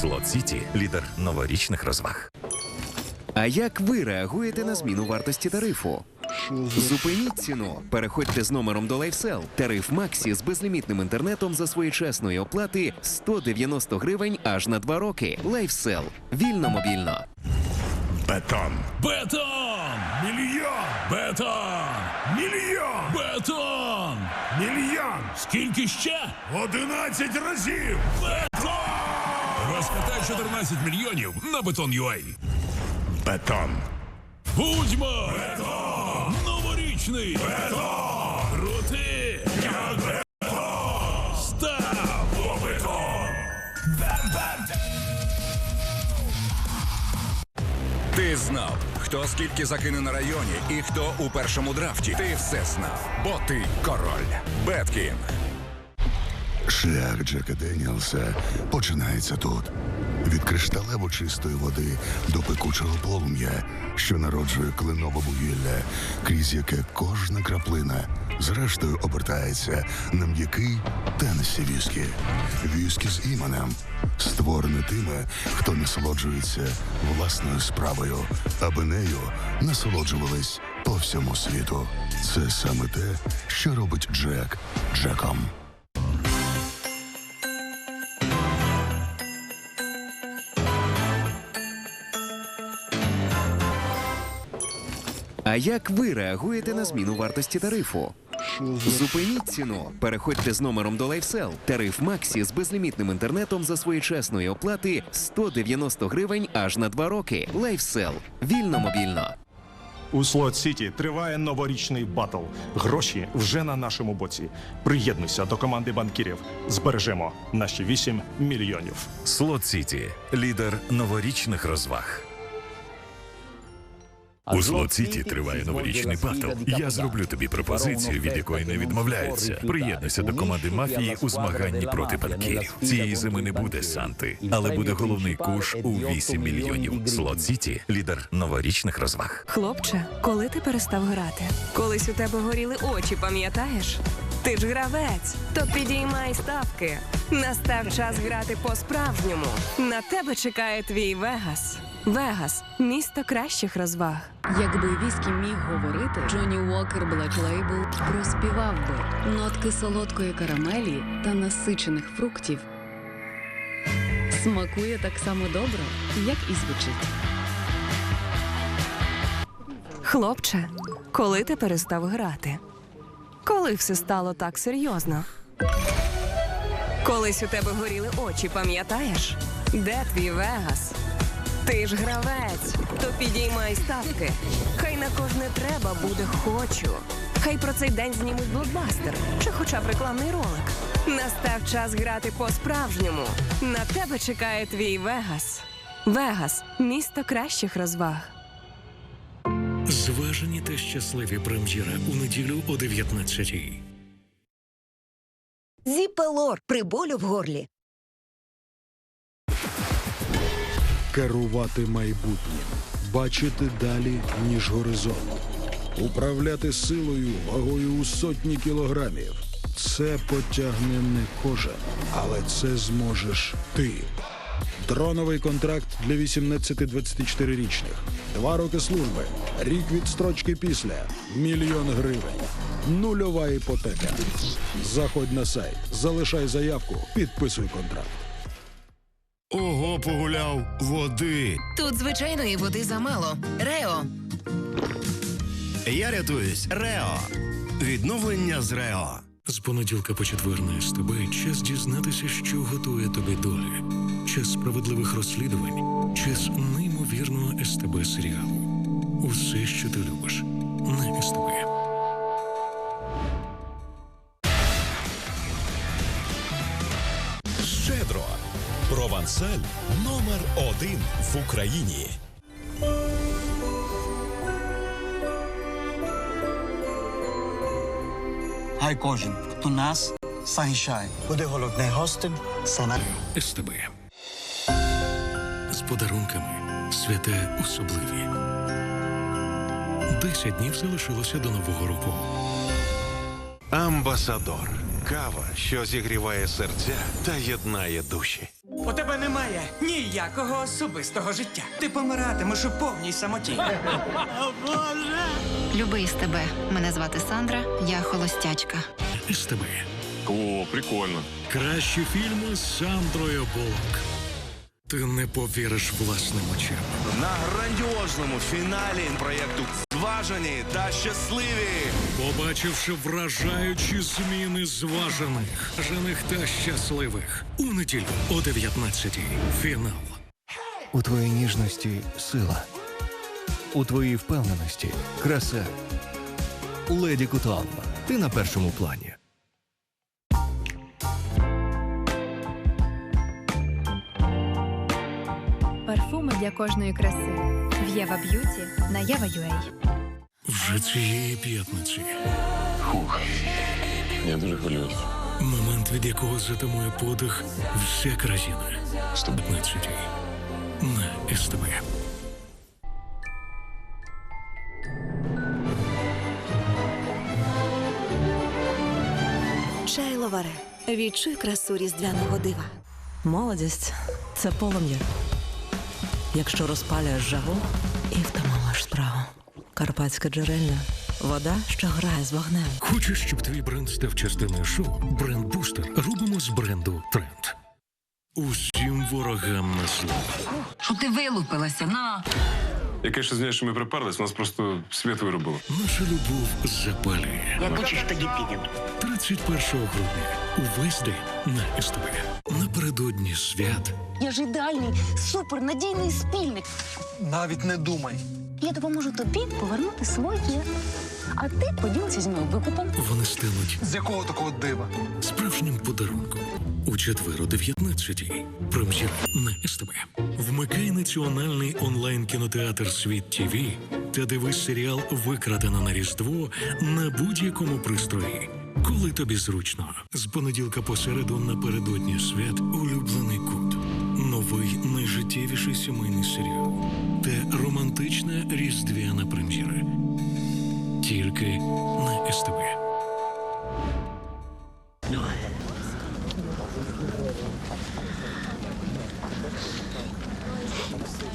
Слот Сіті лідер новорічних розваг. А як ви реагуєте на зміну вартості тарифу? Зупиніть ціну. Переходьте з номером до LifeSell. Тариф Максі з безлімітним інтернетом за своєчасної оплати 190 гривень аж на 2 роки. LifeSell. Вільно мобільно. Бетон. Бетон! Мільйон! Бетон! Мільйон! Бетон! Мільйон. Скільки ще? 11 разів. Бетон! Розкатай 14 мільйонів на бетон UA. Бетон. Будьмо! Бетон! Новорічний! Бетон! Крути! Як бетон! Став! По бетон! Ти знав, хто скільки закине на районі і хто у першому драфті. Ти все знав, бо ти король. Беткін. Шлях Джека Деніелса починається тут. Від кришталево чистої води до пекучого полум'я, що народжує кленове вугілля, крізь яке кожна краплина зрештою обертається на м'який Теннесі віскі. Віскі з іменем, створене тими, хто насолоджується власною справою, аби нею насолоджувались по всьому світу. Це саме те, що робить Джек Джеком. Як ви реагуєте на зміну вартості тарифу? Зупиніть ціну. Переходьте з номером до LifeSell. Тариф Максі з безлімітним інтернетом за своєчасної оплати 190 гривень аж на 2 роки. LifeSell. Вільно мобільно. У Слот Сіті триває новорічний батл. Гроші вже на нашому боці. Приєднуйся до команди банкірів. Збережемо наші 8 мільйонів. Слот Сіті лідер новорічних розваг. У Слот Сіті триває новорічний батл. Я зроблю тобі пропозицію, від якої не відмовляються. Приєднуйся до команди мафії у змаганні проти банкірів. Цієї зими не буде Санти, але буде головний куш у 8 мільйонів. Слот Сіті лідер новорічних розваг. Хлопче, коли ти перестав грати? Колись у тебе горіли очі, пам'ятаєш? Ти ж гравець, то підіймай ставки. Настав час грати по-справжньому. На тебе чекає твій Вегас. Вегас місто кращих розваг. Якби віскі міг говорити, Джонні Уокер Black Label проспівав би нотки солодкої карамелі та насичених фруктів. Смакує так само добре, як і звучить. Хлопче, коли ти перестав грати? Коли все стало так серйозно? Колись у тебе горіли очі, пам'ятаєш? Де твій Вегас? Ти ж гравець, то підіймай ставки. Хай на кожне треба буде хочу. Хай про цей день знімуть блокбастер чи хоча б рекламний ролик. Настав час грати по-справжньому. На тебе чекає твій Вегас. Вегас місто кращих розваг. Зважені та щасливі прем'єра у неділю о 19-й. Зіпелор при болю в горлі. Керувати майбутнім, бачити далі, ніж горизонт, управляти силою вагою у сотні кілограмів. Це потягне не кожен, але це зможеш ти. Дроновий контракт для 18-24-річних. Два роки служби, рік відстрочки після, мільйон гривень. Нульова іпотека. Заходь на сайт, залишай заявку, підписуй контракт. Погуляв. Води. Тут звичайної води замало. Рео. Я рятуюсь. Рео. Відновлення з Рео. З понеділка по четвер на СТБ час дізнатися, що готує тобі доля. Час справедливих розслідувань, час неймовірного СТБ серіалу. Усе, що ти любиш, на СТБ. Щедро. Провансаль номер один в Україні. Хай кожен, хто нас захищає, буде головне гостем саме. СТБ. З подарунками святе особливі. Десять днів залишилося до Нового року. Амбасадор. Кава, що зігріває серця та єднає душі. У тебе немає ніякого особистого життя. Ти помиратимеш у повній самоті. О, Боже! Люби з тебе. Мене звати Сандра, я холостячка. СТБ. О, прикольно. Кращі фільми з Сандрою Буллок. Ти не повіриш власним очам. На грандіозному фіналі проєкту Зважені та щасливі. Побачивши вражаючі зміни зважених, жених та щасливих. У неділю о 19-й. Фінал. У твоїй ніжності сила. У твоїй впевненості краса. Леді Кутон. Ти на першому плані. Парфуми для кожної краси. В Єва Б'юті на Єва.ua. Вже цієї п'ятниці. Хух. Я дуже хвилююсь. Момент, від якого затамує подих вся країна. 115 на СТБ. Чай ловаре. Відчуй красу різдвяного дива. Молодість це полум'я. Якщо розпалюєш жагу і втамовиш справу. Карпатська джерельна вода, що грає з вогнем. Хочеш, щоб твій бренд став частиною шоу? Бренд Бустер робимо з бренду Тренд. Усім ворогам на слово. Що ти вилупилася? На. Яке ж з що ми приперлись, нас просто світ виробило. Наша любов запалює. Я хочу, тоді підемо. 31 грудня. Увесь день на СТБ. Напередодні свят Я ж ідеальний, супернадійний спільник. Навіть не думай. Я допоможу тобі повернути своє. А ти поділися зі мною викупом. вони стануть З якого такого дива? справжнім подарунком. У четвер о 19-й. Прем'єра на СТБ. Вмикай національний онлайн кінотеатр Світ ТВ та дивись серіал Викрадено на Різдво на будь-якому пристрої. Коли тобі зручно, з понеділка по середу напередодні свят улюблений кут. Новий найжиттєвіший сімейний серіал та романтична різдвяна прем'єра. Тільки на СТБ.